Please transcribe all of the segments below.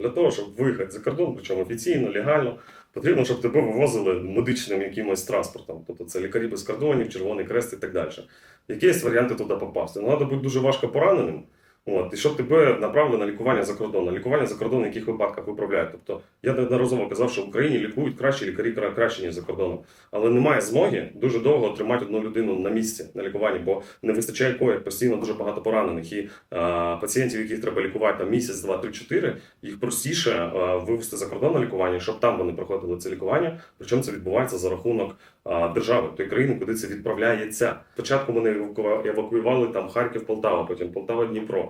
Для того, щоб виїхати за кордон, причому офіційно, легально, потрібно, щоб тебе вивозили медичним якимось транспортом. Тобто це лікарі без кордонів, Червоний Крест і так далі. Які є варіанти туди попасти? Ну, треба бути дуже важко пораненим. От, і щоб тебе направили на лікування за кордон. На лікування за кордон в яких випадках виправляють. Тобто я неодноразово казав, що в Україні лікують кращі лікарі краще, ніж за кордоном. Але немає змоги дуже довго тримати одну людину на місці на лікуванні, бо не вистачає коїв, постійно дуже багато поранених. І а, пацієнтів, яких треба лікувати там місяць, два, три, чотири, їх простіше а, вивести за кордон на лікування, щоб там вони проходили це лікування. Причому це відбувається за рахунок а, держави, тої країни, куди це відправляється. Спочатку еваку- евакуювали там Харків, Полтава, потім Полтава, Дніпро.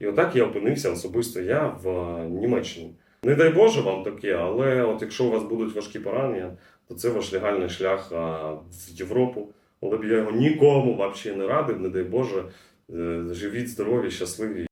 І отак я опинився особисто я в е, Німеччині. Не дай Боже вам таке, але от якщо у вас будуть важкі поранення, то це ваш легальний шлях в Європу. Але б я його нікому взагалі не радив, не дай Боже. Е, Живіть здорові, щасливі.